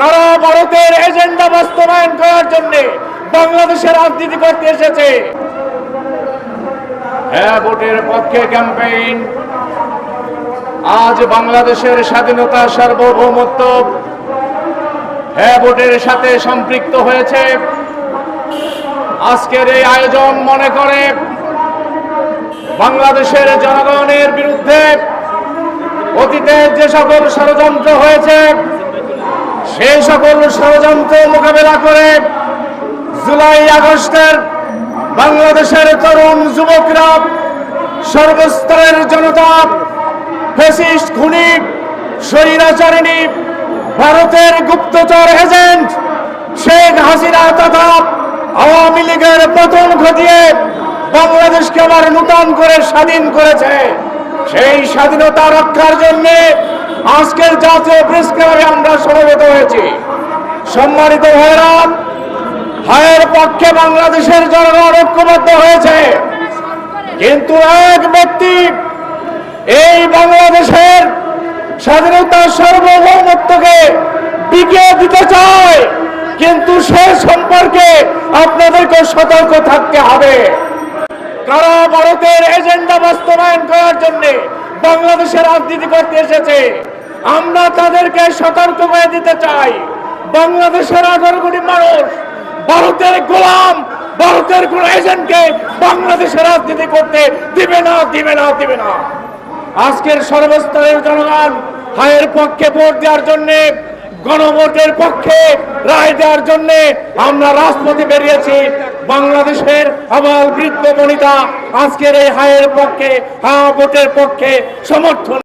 কারা ভারতের এজেন্ডা বাস্তবায়ন করার জন্য বাংলাদেশের রাজনীতি করতে এসেছে? হ্যাঁ ভোটের পক্ষে ক্যাম্পেইন। আজ বাংলাদেশের স্বাধীনতা সার্বভৌমত্ব হ্যাঁ ভোটের সাথে সম্পৃক্ত হয়েছে। আজকের এই আয়োজন মনে করে বাংলাদেশের জনগণের বিরুদ্ধে অতীতে যে সকল ষড়যন্ত্র হয়েছে সেই সকল ষড়যন্ত্র মোকাবেলা করে জুলাই আগস্টের বাংলাদেশের তরুণ যুবকরা সর্বস্তরের জনতা খুনি, স্বৈরাচারিণী, ভারতের গুপ্তচর এজেন্ট শেখ হাসিনা তথা আওয়ামী লীগের পতন ঘটিয়ে বাংলাদেশকে আবার নূতন করে স্বাধীন করেছে। সেই স্বাধীনতা রক্ষার জন্য আজকের জাতীয় প্রেস ক্লাবে আমরা সমবেত হয়েছি। সম্মানিত ভাইরাম হায়ের পক্ষে বাংলাদেশের জনগণ ঐক্যবদ্ধ হয়েছে। কিন্তু এক ব্যক্তি এই বাংলাদেশের স্বাধীনতার সার্বভৌমত্বকে বিকিয়ে দিতে চায়, কিন্তু সে সম্পর্কে আপনাদেরকে সতর্ক থাকতে হবে। কারা ভারতের এজেন্ডা বাস্তবায়ন করার জন্য বাংলাদেশের রাজনীতি করতে এসেছে? আমরা তাদেরকে সতর্ক করে দিতে চাই। বাংলাদেশের আঠারো মানুষ, ভারতের গোলাম, ভারতের কোন এজেন্টকে বাংলাদেশের রাজনীতি করতে দিবে না দিবে না দিবে না। আজকের সর্বস্তরের জনগণ হায়ের পক্ষে ভোট দেওয়ার জন্য, গণভোটের পক্ষে রায় দেওয়ার জন্য আমরা রাজপথে বেরিয়েছি। বাংলাদেশের আবাল বৃদ্ধ বনিতা আজকের এই হায়ের পক্ষে হা ভোটের পক্ষে সমর্থন